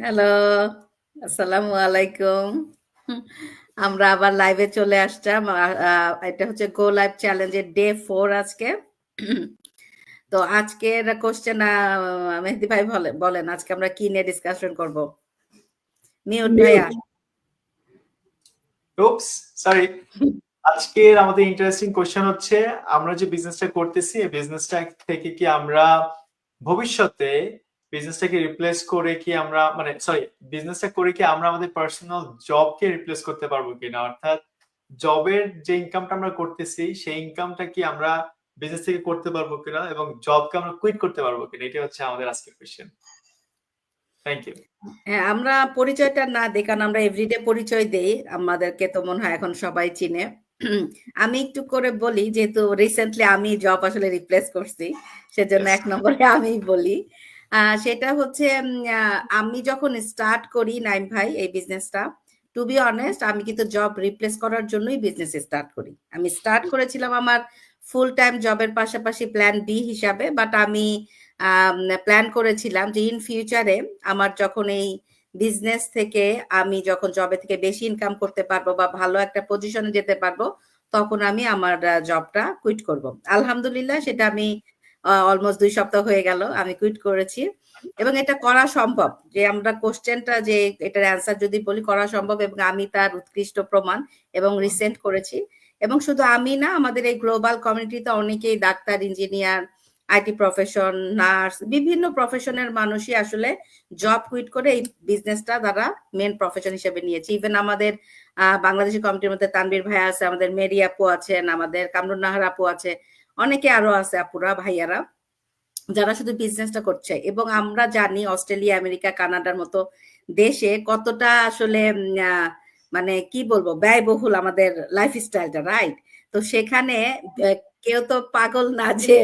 Hello আসসালামু আলাইকুম। আমরা আবার লাইভে চলে আসলাম এটা হচ্ছে গো লাইভ চ্যালেঞ্জের ডে ফোর আজকে। তো আজকের কোশ্চেন মেহেদি ভাই বলেন, আজকে আমরা কি নিয়ে ডিসকাশন করব? মিউট ভাইয়া। উপস সরি আজকের আমাদের ইন্টারেস্টিং কোশ্চেন হচ্ছে, আমরা যে বিজনেসটা করতেছি, এই বিজনেসটা থেকে কি আমরা ভবিষ্যতে বিজনেসটাকে রিপ্লেস করে কি আমরা মানে সরি বিজনেসটা করে কি আমরা আমাদের পার্সোনাল জবকে রিপ্লেস করতে পারব কিনা? অর্থাৎ জবের যে ইনকামটা আমরা করতেছি সেই ইনকামটা কি আমরা বিজনেস থেকে করতে পারব কিনা এবং জবকে আমরা কুইট করতে পারব কিনা? এটা হচ্ছে আমাদের আজকের কোয়েশ্চেন থ্যাংক ইউ হ্যাঁ আমরা পরিচয়টা না দিই কারণ আমরা এভরিডে পরিচয় দেই। আমাদেরকে তো মনে হয় এখন সবাই চিনে। আমি একটু করে বলি যেহেতু রিসেন্টলি আমি জব আসলে রিপ্লেস করছি সেজন্য এক নম্বরে আমি বলি। সেটা হচ্ছে আমি যখন স্টার্ট করি নাইম ভাই এই বিজনেসটা টু বি অনেস্ট আমি কিন্তু জব রিপ্লেস করার জন্যই বিজনেস স্টার্ট করি। আমি স্টার্ট করেছিলাম আমার ফুল টাইম জবের পাশাপাশি প্ল্যান বি হিসাবে বাট আমি প্ল্যান করেছিলাম যে ইন ফিউচারে আমার যখন এই বিজনেস থেকে আমি যখন জবে থেকে বেশি ইনকাম করতে পারব বা ভালো একটা পজিশনে যেতে পারব, তখন আমি আমার জবটা কুইট করব। আলহামদুলিল্লাহ, সেটা আমি অলমোস্ট দুই সপ্তাহ হয়ে গেল, আমি কুইট করেছি। এবং এটা করা সম্ভব, যে আমরা কোশ্চেনটা যে এটার অ্যান্সার যদি বলি, করা সম্ভব এবং আমি তার উৎকৃষ্ট প্রমাণ এবং রিসেন্ট করেছি। এবং শুধু আমি না, আমাদের এই গ্লোবাল কমিউনিটিতে অনেকেই doctor engineer IT profession nurse বিভিন্ন প্রফেশনের মানুষই আসলে জব কুইট করে এই বিজনেসটা তারা মেন প্রফেশন হিসেবে নিয়েছে। ইভেন আমাদের বাংলাদেশি কমিটির মধ্যে তানবীর ভাই আছে, আমাদের মেরি আপু আছেন, আমাদের কামরুন নাহার আপু আছে অনেকে আরও আছে আপুরা, ভাইয়ারা, যারা শুধু বিজনেসটা করছে। এবং আমরা জানি অস্ট্রেলিয়া, আমেরিকা, কানাডার মতো দেশে কতটা আসলে মানে কি বলব, ব্যয়বহুল আমাদের লাইফ স্টাইলটা রাইট তো সেখানে কেউ তো পাগল না যে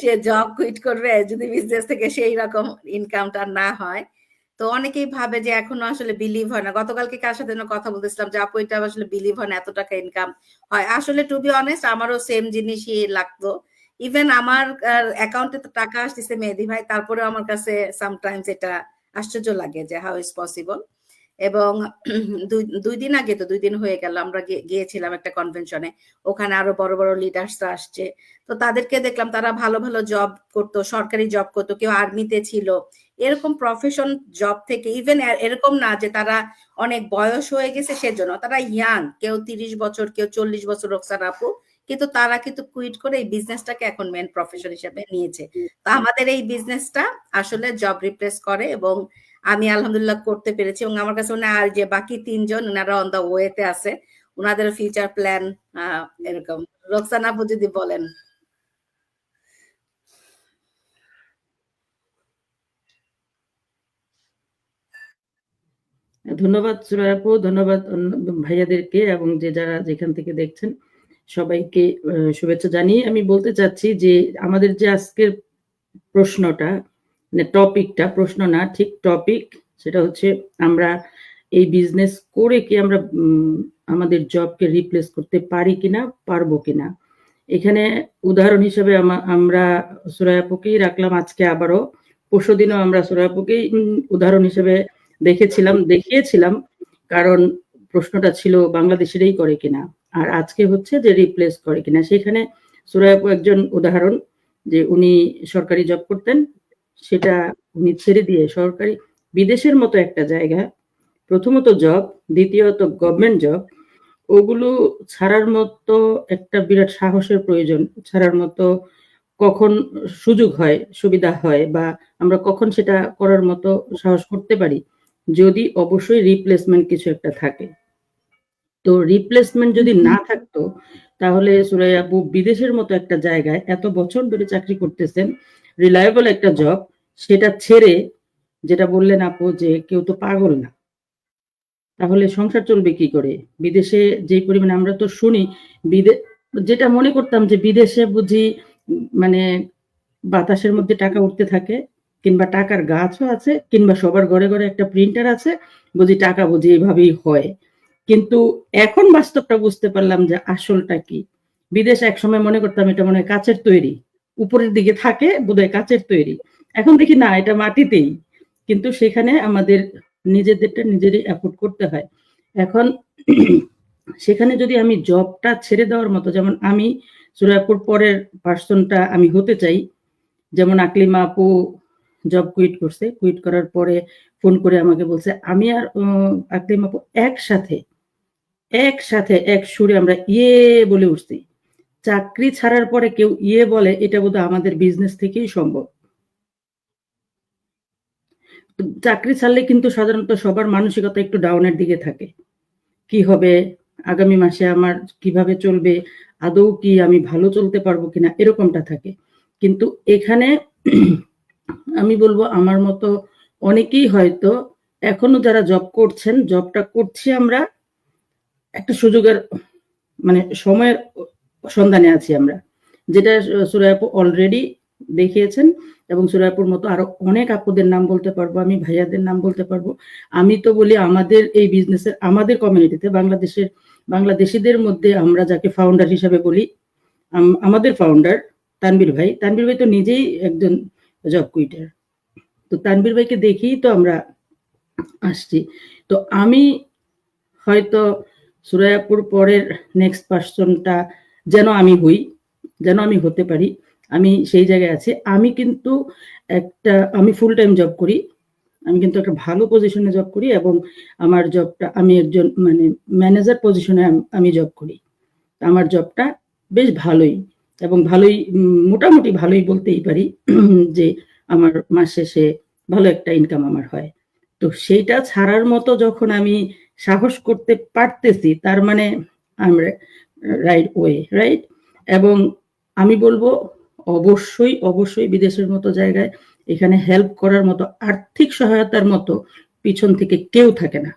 সে জব কুইট করবে, যদি বিজনেস থেকে সেই রকম ইনকামটা না হয়। তো অনেকেই ভাবে যে এখনও আসলে বিলিভ হয় না। গতকালকে কার সাথে কথা বলতেছিলাম যে, আপু, এটা আসলে বিলিভ হয় না, এত টাকা ইনকাম হয়। আসলে টু বি অনেস্ট আমারও সেম জিনিসই লাগতো। ইভেন আমার অ্যাকাউন্টে তো টাকা আসতেছে মেহেদি ভাই, তারপরেও আমার কাছে সামটাইমস এটা আশ্চর্য লাগে যে হাউ ইজ পসিবল এবং দুই দিন আগে তো, দুই দিন হয়ে গেল, আমরা গিয়েছিলাম একটা কনভেনশনে ওখানে আরও বড় বড় লিডার্সরা আসছে। তো তাদেরকে দেখলাম তারা ভালো ভালো জব করতো, সরকারি জব করতো, কেউ আর্মিতে ছিল। এরকম প্রফেশন জব থেকে ইভেন এরকম না যে তারা অনেক বয়স হয়ে গেছে সেজন্য। তারা ইয়াং কেউ তিরিশ বছর, কেউ চল্লিশ বছর রোকসার আপু কিন্তু তারা কিন্তু কুইট করে এই বিজনেসটাকে এখন মেন প্রফেশন হিসেবে নিয়েছে। তো আমাদের এই বিজনেসটা আসলে জব রিপ্লেস করে এবং আমি আলহামদুলিল্লাহ করতে পেরেছি এবং আমার কাছে মনে আর যে বাকি তিনজন ওনারা অন দা ওয়েতে আছে ওনাদের ফিউচার প্ল্যান এরকম। রোকসান আপু যদি বলেন। ধন্যবাদ সুরায়াপু ধন্যবাদ ভাইয়াদেরকে এবং যে যারা যেখান থেকে দেখছেন। সবাইকে শুভেচ্ছা জানিয়ে আমি বলতে চাচ্ছি যে আমাদের যে আজকের প্রশ্নটা মানে টপিকটা, প্রশ্ন না, ঠিক টপিক, সেটা হচ্ছে আমরা এই বিজনেস করে কি আমরা আমাদের জবকে রিপ্লেস করতে পারি কিনা, পারব কিনা। এখানে উদাহরণ হিসেবে আমরা সুরায়াপুকেই রাখলাম আজকে আবারও। পরশু দিনও আমরা সুরায়াপুকেই উদাহরণ হিসেবে দেখেছিলাম, দেখিয়েছিলাম, কারণ প্রশ্নটা ছিল বাংলাদেশেরই করে কিনা। আর আজকে হচ্ছে যে রিপ্লেস করে কিনা। সেখানে সুরায়াপু একজন উদাহরণ যে উনি সরকারি জব করতেন, সেটা উনি ছেড়ে দিয়ে সরকারি বিদেশের মতো একটা জায়গা, প্রথমত জব দ্বিতীয়ত গভর্নমেন্ট জব ওগুলো ছাড়ার মতো একটা বিরাট সাহসের প্রয়োজন, ছাড়ার মতো কখন সুযোগ হয়, সুবিধা হয় বা আমরা কখন সেটা করার মতো সাহস করতে পারি, যদি অবশ্যই রিপ্লেসমেন্ট কিছু একটা থাকে। তো রিপ্লেসমেন্ট যদি না থাকতো তাহলে সুরাই আপু বিদেশের মতো একটা জায়গায় এত বছর ধরে চাকরি করতেছেন রিলায়েবল একটা জব সেটা ছেড়ে যেটা বললেন আপু যে কেউ তো পাগল না। তাহলে সংসার চলবে কি করে? বিদেশে যে পরিমাণে আমরা তো শুনি বিদেশ যেটা মনে করতাম যে বিদেশে বুঝি মানে বাতাসের মধ্যে টাকা উঠতে থাকে কিংবা টাকার গাছও আছে কিংবা সবার ঘরে ঘরে একটা প্রিন্টার আছে বুঝি টাকা বুঝি এইভাবেই হয়। কিন্তু এখন বাস্তবটা বুঝতে পারলাম যে আসলটা কি। বিদেশ একসময় মনে করতাম এটা মনে হয় কাচের তৈরি। উপরের দিকে থাকে, বোধহয় কাচের তৈরি। এখন দেখি না, এটা মাটিতেই। কিন্তু সেখানে আমাদের নিজেদেরটা নিজেরই এফোর্ড করতে হয়। এখন সেখানে যদি আমি জবটা ছেড়ে দেওয়ার মতো, যেমন আমি সুরাপুর পরের পার্সনটা আমি হতে চাই, যেমন আকলিমা আপু জব কুইট করছে। কুইট করার পরে ফোন করে আমাকে বলছে, আমি আর আকলিমা আপু একসাথে একসাথে এক সুরে আমরা ইয়ে বলে উঠছি। চাকরি ছাড়ার পরে কেউ ইয়ে বলে, এটা বোধহয় আমাদের বিজনেস থেকেই সম্ভব। চাকরি ছাড়লে কিন্তু সাধারণত সবার মানসিকতা একটু ডাউনের দিকে থাকে। কি হবে? আগামী মাসে আমার কীভাবে চলবে? আদৌ কি আমি ভালো চলতে পারব কিনা? এরকমটা থাকে। কিন্তু এখানে আমি বলব, আমার মতো অনেকেই হয়তো এখনও যারা জব করছেন জবটা করছি আমরা একটা সুযোগের মানে সময়ের সন্ধানে আছি আমরা। যেটা সুরায়াপু অলরেডি দেখিয়েছেন এবং সুরায়পুর মতো আরও অনেক আপুদের নাম বলতে পারব, আমি ভাইয়াদের নাম বলতে পারব। আমি তো বলি আমাদের এই বিজনেসের আমাদের কমিউনিটিতে বাংলাদেশের, বাংলাদেশিদের মধ্যে আমরা যাকে ফাউন্ডার হিসাবে বলি, আম- আমাদের ফাউন্ডার তানবীর ভাই। তানবীর ভাই তো নিজেই একজন জব কুইটার তো তানবীর ভাইকে দেখেই তো আমরা আসছি। তো আমি হয়তো সুরায়াপুর পরের নেক্সট পার্সনটা যেন আমি হই, যেন আমি হতে পারি, আমি সেই জায়গায় আছি। আমি কিন্তু একটা, আমি ফুল টাইম জব করি। আমি কিন্তু একটা ভালো পজিশনে জব করি এবং আমার জবটা আমি একজন মানে ম্যানেজার পজিশনে আমি জব করি। আমার জবটা বেশ ভালোই এবং ভালোই মোটামুটি ভালোই বলতেই পারি যে আমার মাস শেষে ভালো একটা ইনকাম আমার হয়। তো সেইটা ছাড়ার মতো যখন আমি সাহস করতে পারতেছি, তার মানে আমরা রাইট ওয়ে রাইট এবং আমি বলব, অবশ্যই অবশ্যই বিদেশের মতো জায়গায় এখানে হেল্প করার মতো আর্থিক সহায়তার মতো পিছন থেকে কেউ থাকে না।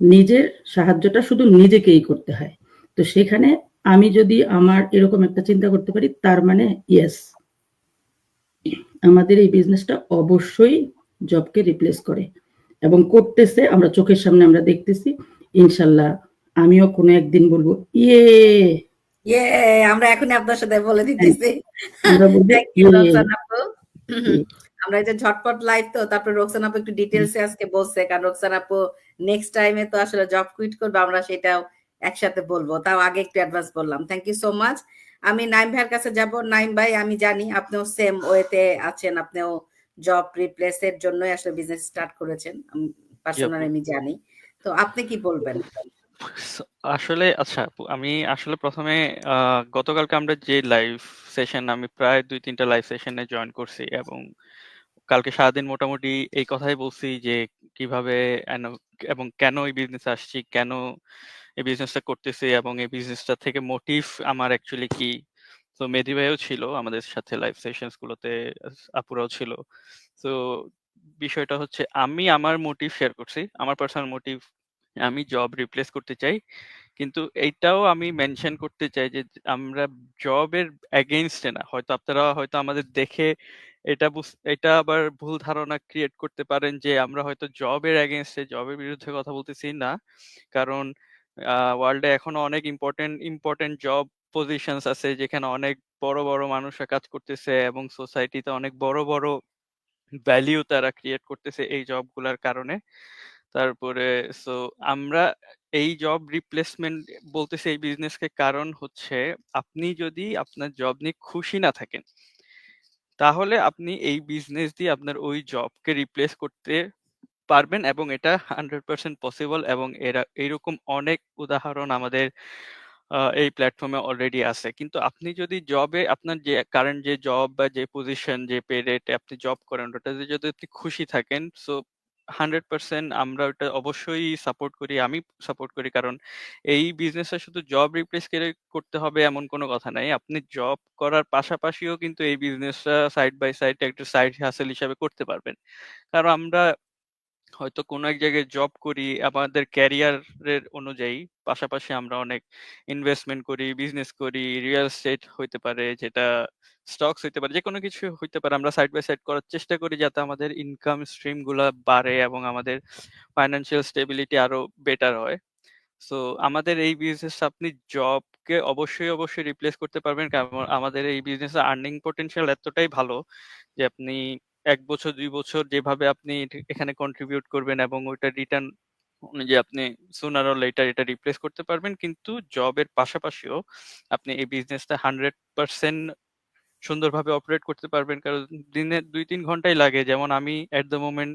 নিজের সাহায্যটা শুধু নিজেকেই করতে হয়। তো সেখানে আমি যদি আমার এরকম একটা চিন্তা করতে পারি, তার মানে ইয়েস আমাদের এই বিজনেসটা অবশ্যই জবকে রিপ্লেস করে। এবং করতেছে আমরা চোখের সামনে আমরা দেখতেছি ইনশাল্লাহ আমিও কোনো একদিন বলব ইয়ে! ইয়ে আমরা এখন আপনার সাথে বলে দিতেছি। আমরা বলব ইয়ে! আমরা ঝটপট লাইভ তো তারপর রোকসান আপু একটু ডিটেলসে আজকে বলছে কারণ রোকসান আপু নেক্সট টাইমে তো আসলে জব কুইট করবে আমরা সেটাও একসাথে বলব। তাও আগে একটু অ্যাডভান্স বললাম। থ্যাংক ইউ সো মাচ আমি নাইম ভাইয়ের কাছে যাব। নাইম ভাই আমি জানি আপনিও সেম ওয়েতে আছেন আপনিও জব রিপ্লেসের জন্যই আসলে বিজনেস স্টার্ট করেছেন। পার্সোনালি আমি জানি। তো আপনি কি বলবেন? আসলে আচ্ছা আমি আসলে প্রথমে গতকালকে আমরা যে লাইভ সেশন আমি প্রায় দুই তিনটা লাইভ সেশনে জয়েন করছি এবং কালকে সারাদিন মোটামুটি এই কথাই বলছি যে কীভাবে এবং কেন এই বিজনেস আসছি কেন এই বিজনেসটা করতেছি এবং এই বিজনেসটা থেকে মোটিভ আমার অ্যাকচুয়ালি কি? তো মেধি ভাইও ছিল আমাদের সাথে লাইভ সেশনস গুলোতে আপুরাও ছিল। তো বিষয়টা হচ্ছে আমি আমার মোটিভ শেয়ার করছি, আমার পার্সোনাল মোটিভ আমি জব রিপ্লেস করতে চাই। কিন্তু এইটাও আমি মেনশন করতে চাই যে, আমরা জবের এগেইনস্টে না। হয়তো আপনারা হয়তো আমাদের দেখে এটা এটা আবার ভুল ধারণা ক্রিয়েট করতে পারেন যে, আমরা হয়তো জবের এগেইনস্টে জবের বিরুদ্ধে কথা বলতেছি না। কারণ ওয়ার্ল্ডে এখনও অনেক ইম্পর্টেন্ট ইম্পর্টেন্ট জব পজিশনস আছে যেখানে অনেক বড় বড় মানুষরা কাজ করতেছে এবং সোসাইটিতে অনেক বড় বড় ভ্যালিউ তারা ক্রিয়েট করতেছে এই জবগুলোর কারণে। তারপরে সো আমরা এই জব রিপ্লেসমেন্ট বলতেছি এই বিজনেসকে কারণ হচ্ছে আপনি যদি আপনার জব নিয়ে খুশি না থাকেন, তাহলে আপনি এই বিজনেস দিয়ে আপনার ওই জবকে রিপ্লেস করতে পারবেন এবং এটা হান্ড্রেড পার্সেন্ট পসিবল এবং এরা এইরকম অনেক উদাহরণ আমাদের এই প্ল্যাটফর্মে অলরেডি আছে। কিন্তু আপনি যদি জবে আপনার যে কারেন্ট যে জব বা যে পজিশন যে পে রেটে আপনি জব করেন, ওটাতে যদি আপনি খুশি থাকেন সো হান্ড্রেড পার্সেন্ট আমরা ওটা অবশ্যই সাপোর্ট করি, আমি সাপোর্ট করি। কারণ এই বিজনেসটা শুধু জব রিপ্লেস করে করতে হবে এমন কোনো কথা নাই। আপনি জব করার পাশাপাশিও কিন্তু এই বিজনেসটা সাইড বাই সাইড একটা সাইড হাসেল হিসাবে করতে পারবেন। কারণ আমরা হয়তো কোনো এক জায়গায় জব করি, আমাদের ক্যারিয়ারের অনুযায়ী, পাশাপাশি আমরা অনেক ইনভেস্টমেন্ট করি বিজনেস করি রিয়েল এস্টেট হইতে পারে, যেটা স্টকস হইতে পারে যে কোনো কিছু হইতে পারে, আমরা সাইড বাই সাইড করার চেষ্টা করি যাতে আমাদের ইনকাম স্ট্রিমগুলা বাড়ে এবং আমাদের ফাইন্যান্সিয়াল স্টেবিলিটি আরও বেটার হয়। সো আমাদের এই বিজনেস আপনি জবকে অবশ্যই অবশ্যই রিপ্লেস করতে পারবেন, কারণ আমাদের এই বিজনেসে আর্নিং পটেনশিয়াল এতটাই ভালো যে আপনি এক বছর, দুই বছর যেভাবে আপনি এখানে কন্ট্রিবিউট করবেন এবং ওইটা রিটার্ন অনুযায়ী আপনি সুনার লেটার এটা রিপ্লেস করতে পারবেন। কিন্তু জবের পাশাপাশিও আপনি এই বিজনেসটা হান্ড্রেড পার্সেন্ট সুন্দরভাবে অপারেট করতে পারবেন। কারণ দিনে দুই, তিন ঘন্টাই লাগে। যেমন আমি এট দ্য মোমেন্ট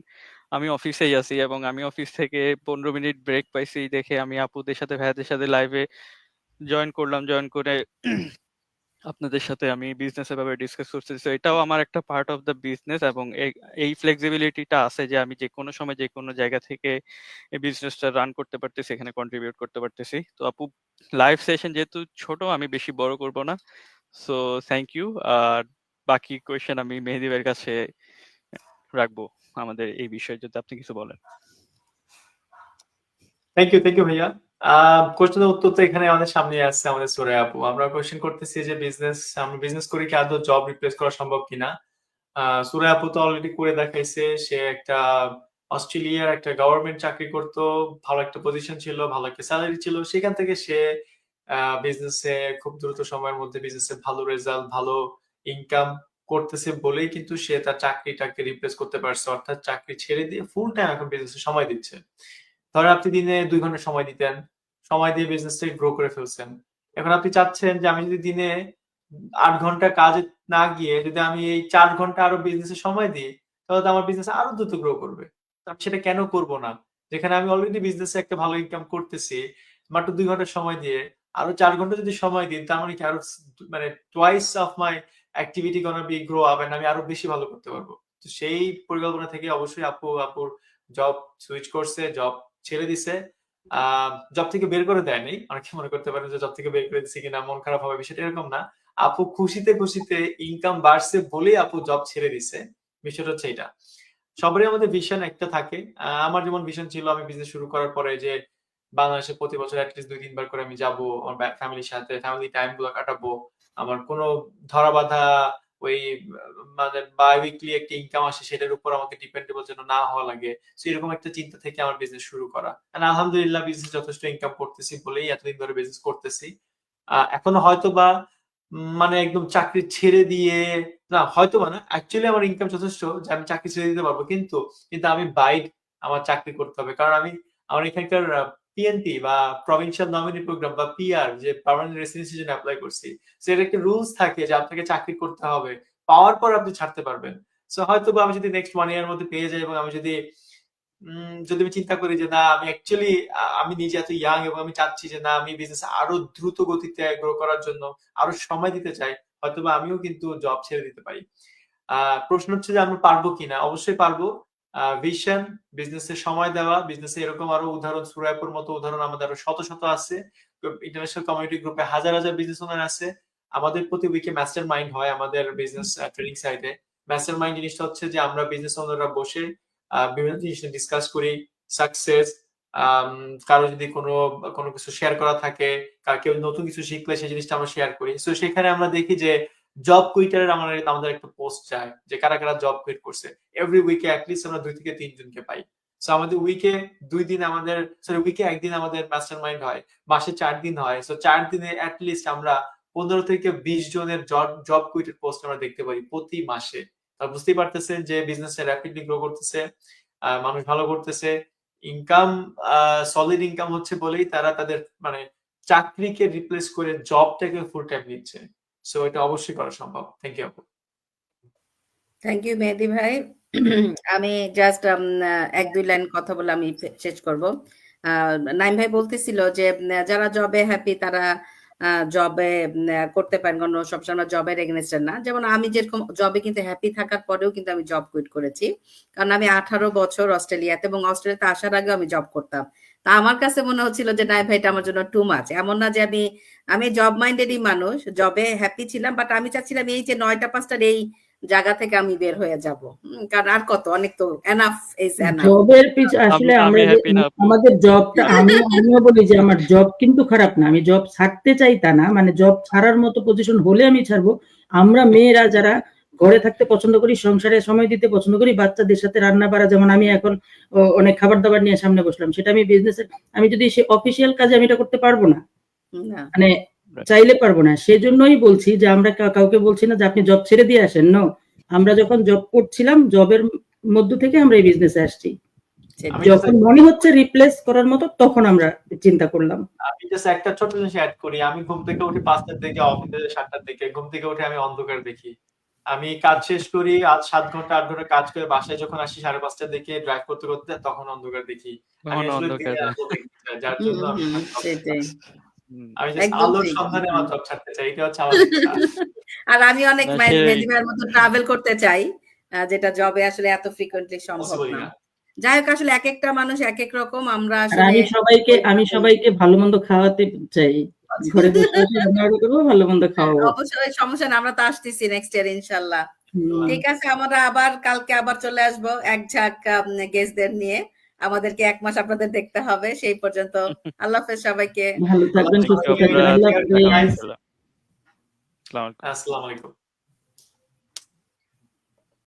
আমি অফিসেই আছি এবং আমি অফিস থেকে পনেরো মিনিট ব্রেক পাইছি দেখে আমি আপুদের সাথে, ভাইয়াদের সাথে লাইভে জয়েন করলাম। জয়েন করে আপনাদের সাথে আমি বিজনেসের ব্যাপারে ডিসকাস করতেছি So, এটাও আমার একটা পার্ট অফ দ্য বিজনেস এবং এই- ফ্লেক্সিবিলিটিটা আছে যে আমি যে কোনো সময় যে কোনো জায়গা থেকে এই বিজনেসটা রান করতে পারতেছি এখানে কন্ট্রিবিউট করতে পারতেছি। তো আপু লাইভ সেশন যেহেতু ছোট আমি বেশি বড় করব না। সো থ্যাংক ইউ আর বাকি কোয়েশ্চেন আমি মেহেদি ভাইয়ের কাছে রাখব আমাদের এই বিষয়ে যদি আপনি কিছু বলেন। থ্যাংক ইউ থ্যাংক ইউ ভাইয়া। কোশ্চেনের উত্তর তো এখানে আমাদের সামনে আসছে আমাদের সোরে আপু। আমরা কোশ্চেন করতেছি যে বিজনেস আমরা বিজনেস করে কি আদৌ জব রিপ্লেস করা সম্ভব কিনা? সুরে আপু তো অলরেডি করে দেখাইছে, সে একটা অস্ট্রেলিয়ার একটা গভর্নমেন্ট চাকরি করতো, ভালো একটা পজিশন ছিল, ভালো একটা স্যালারি ছিল। সেখান থেকে সে বিজনেসে খুব দ্রুত সময়ের মধ্যে বিজনেসে ভালো রেজাল্ট ভালো ইনকাম করতেছে বলেই কিন্তু সে তার চাকরিটাকে রিপ্লেস করতে পারছে, অর্থাৎ চাকরি ছেড়ে দিয়ে ফুল টাইম এখন বিজনেসে সময় দিচ্ছে। ধরেন আপনি দিনে দুই ঘণ্টা সময় দিতেন, সময় দিয়ে বিজনেসটাকে গ্রো করে ফেলছেন। এখন আপনি চাচ্ছেন যে আমি যদি দিনে আট ঘণ্টা কাজে না গিয়ে যদি আমি এই চার ঘণ্টা আরও বিজনেসে সময় দিই, তাহলে তো আমার বিজনেস আরও দ্রুত গ্রো করবে। আমি সেটা কেন করব না? যেখানে আমি অলরেডি বিজনেসে একটা ভালো ইনকাম করতেছি, মাত্র দুই ঘণ্টা সময় দিয়ে আরও চার ঘণ্টা যদি সময় দিই, তার মানে কি আরও মানে twice of my activity gonna be grow up আমি আরও বেশি ভালো করতে পারব। তো সেই পরিকল্পনা থেকে অবশ্যই আপু, আপুর জব সুইচ করছে জব ছেড়ে দিছে। জব থেকে বের করে দেয়নি অনেকে মনে করতে পারেন যে জব থেকে বের করে দিচ্ছে কিনা, মন খারাপ হবে, বিষয়টা এরকম না। আপু খুশিতে খুশিতে ইনকাম বাড়ছে বলেই আপু জব ছেড়ে দিছে। বিষয়টা হচ্ছে এটা সবারই আমাদের ভিশন একটা থাকে। আমার যেমন ভিশন ছিল, আমি বিজনেস শুরু করার পরে যে বাংলাদেশে প্রতি বছর অ্যাটলিস্ট দুই, তিনবার করে আমি যাব, আমার ফ্যামিলির সাথে ফ্যামিলি টাইমগুলো কাটাবো। আমার কোনো ধরা বাঁধা ওই মানে বাই উইকলি একটা ইনকাম আসে, সেটার উপর আমাকে ডিপেন্ডেবল যেন না হওয়া লাগে। তো এরকম একটা চিন্তা থেকে আমার বিজনেস শুরু করা। আলহামদুলিল্লাহ বিজনেস যথেষ্ট ইনকাম করতেছি বলেই এতদিন ধরে বিজনেস করতেছি। এখনও হয়তো বা মানে একদম চাকরি ছেড়ে দিয়ে, না হয়তো বা না অ্যাকচুয়ালি আমার ইনকাম যথেষ্ট, যে আমি চাকরি ছেড়ে দিতে পারব, কিন্তু কিন্তু আমি বাইড আমার চাকরি করতে হবে। কারণ আমি, আমার এখানকার পিএনপি বা প্রভিনশিয়াল নমিনি প্রোগ্রাম বা পিআর যে পার্মানেন্ট রেসিডেন্সির জন্য অ্যাপ্লাই করছি সেটা একটা রুলস থাকে যে আপনাকে চাকরি করতে হবে। পাওয়ার পর আপনি ছাড়তে পারবেন। সো হয়তো আমি যদি নেক্সট ওয়ান ইয়ার মধ্যে পেয়ে যাই এবং আমি যদি যদি আমি চিন্তা করি যে না, আমি অ্যাকচুয়ালি আমি নিজে এত ইয়াং এবং আমি চাচ্ছি যে না, আমি বিজনেস আরও দ্রুত গতিতে গ্রো করার জন্য, আরও সময় দিতে চাই হয়তো আমিও কিন্তু জব ছেড়ে দিতে পারি। প্রশ্ন হচ্ছে যে আমরা পারব কিনা? অবশ্যই পারব। ভিশন বিজনেসে সময় দেওয়া বিজনেসে এরকম আরও উদাহরণ সুরাইপুর মতো উদাহরণ আমাদের আরও শত শত আছে। ইন্টারন্যাশনাল কমিউনিটি গ্রুপে হাজার হাজার বিজনেস ওনার আছে। আমাদের প্রতি উইকে মাস্টার মাইন্ড হয় আমাদের বিজনেস ট্রেনিং সাইটে মাস্টার মাইন্ড জিনিসটা হচ্ছে যে আমরা বিজনেস ওনাররা বসে বিভিন্ন জিনিস ডিসকাস করি সাকসেস কারও যদি কোনো কোনো কিছু শেয়ার করা থাকে কেউ নতুন কিছু শিখলে সেই জিনিসটা আমরা শেয়ার করি। তো সেখানে আমরা দেখি যে জব কুইটারের আমাদের আমাদের একটা পোস্ট চায় যে কারা কারা জব কুইট করছে। এভরি উইকে অ্যাটলিস্ট আমরা দুই থেকে তিনজনকে পাই। সো আমাদের উইকে দুই দিন আমাদের সরি উইকে একদিন আমাদের মাস্টার মাইন্ড হয়, মাসে চার দিন হয়। সো চার দিনে অ্যাটলিস্ট আমরা পনেরো থেকে বিশ জনের জব কুইটের পোস্ট আমরা দেখতে পাই প্রতি মাসে। তা বুঝতেই পারতেছেন যে বিজনেস র্যাপিডলি গ্রো করতেছে মানুষ ভালো করতেছে। ইনকাম সলিড ইনকাম হচ্ছে বলেই তারা তাদের মানে চাকরিকে রিপ্লেস করে জবটাকে ফুল টাইম নিচ্ছে। সো এটা অবশ্যই করা সম্ভব। থ্যাংক ইউ আপু। থ্যাংক ইউ মেহেদি ভাই। আমি জাস্ট এক, দুই লাইন কথা বলে আমি শেষ করব। নাইম ভাই বলতেছিল যে যারা জবে হ্যাপি তারা জবে করতে পারেন। কারণ সবসময় জবের এগেনস্টের না। যেমন আমি যেরকম জবে কিন্তু হ্যাপি থাকার পরেও কিন্তু আমি জব কুইট করেছি। কারণ আমি আঠারো বছর অস্ট্রেলিয়াতে এবং অস্ট্রেলিয়াতে আসার আগেও আমি জব করতাম। তা আমার কাছে মনে হচ্ছিল যে নাই ভাই এটা আমার জন্য টু মাছ এমন না যে আমি আমি জব মাইন্ডেডই মানুষ জবে হ্যাপি ছিলাম বাট আমি চাচ্ছিলাম এই যে নয়টা পাঁচটার এই জায়গা থেকে আমি বের হয়ে যাব। কারণ আর কত অনেক তো এনাফ ইজ এনাফ জবের পিছ আসলে আমি- আমি আমরা। আমাদের জবটা আমি আমিও বলি যে আমার জব কিন্তু খারাপ না আমি জব ছাড়তে চাই তা না মানে জব ছাড়ার মতো পজিশন হলে আমি ছাড়বো। আমরা মেয়েরা যারা ঘরে থাকতে পছন্দ করি সংসারে সময় দিতে পছন্দ করি বাচ্চাদের সাথে রান্না বাড়া যেমন আমি এখন অনেক খাবার দাবার নিয়ে সামনে বসলাম। সেটা আমি বিজনেসের আমি যদি সে অফিসিয়াল কাজে আমি এটা করতে পারব না না। মানে চাইলে পারব না। সেজন্যই বলছি যে আমরা কাউকে বলছি না যে আপনি জব ছেড়ে দিয়ে আসেন নো আমরা যখন জব করছিলাম জবের মধ্য থেকে আমরা এই বিজনেসে আসছি। যখন মনে হচ্ছে রিপ্লেস করার মতো তখন আমরা চিন্তা করলাম। আমি জাস্ট একটা ছোট জিনিস অ্যাড করি। আমি ঘুম থেকে উঠে পাঁচটার দিকে অফিসে সাতটার দিকে ঘুম থেকে উঠে আমি অন্ধকার দেখি। আমি কাজ শেষ করি আজ সাত ঘণ্টা আট ঘণ্টা কাজ করে বাসায় যখন আসি সাড়ে পাঁচটার দিকে ড্রাইভ করতে করতে তখন অন্ধকার দেখি। আমি যার জন্য আমি আলোর সন্ধানে আমার জব ছাড়তে চাই এটা হচ্ছে আমার আর আমি অনেক না, মে- সেই- মেহেদী ভাইয়ের মতো ট্রাভেল করতে চাই যেটা জবে আসলে এত ফ্রিকোয়েন্টলি সম্ভব না। যাই হোক আসলে এক একটা মানুষ এক এক রকম আমরা আসলে আমি সবাইকে আমি সবাইকে ভালো মন্দ খাওয়াতে চাই। ঘরে বসে বসে রান্না করব ভালো মন্দ খাওয়াবো। অবশ্যই সমস্যা না আমরা তো আসতেছি নেক্সট ইয়ার ইনশাল্লাহ। ঠিক আছে আমরা আবার কালকে আবার চলে আসব এক ঝাঁক গেস্টদের নিয়ে। আমাদেরকে এক মাস আপনাদের দেখতে হবে সেই পর্যন্ত। আল্লাহ হাফেজ সবাইকে। ভালো থাকবেন সুস্থ থাকবেন আল্লাহ হাফেজ। আসসালামু আলাইকুম।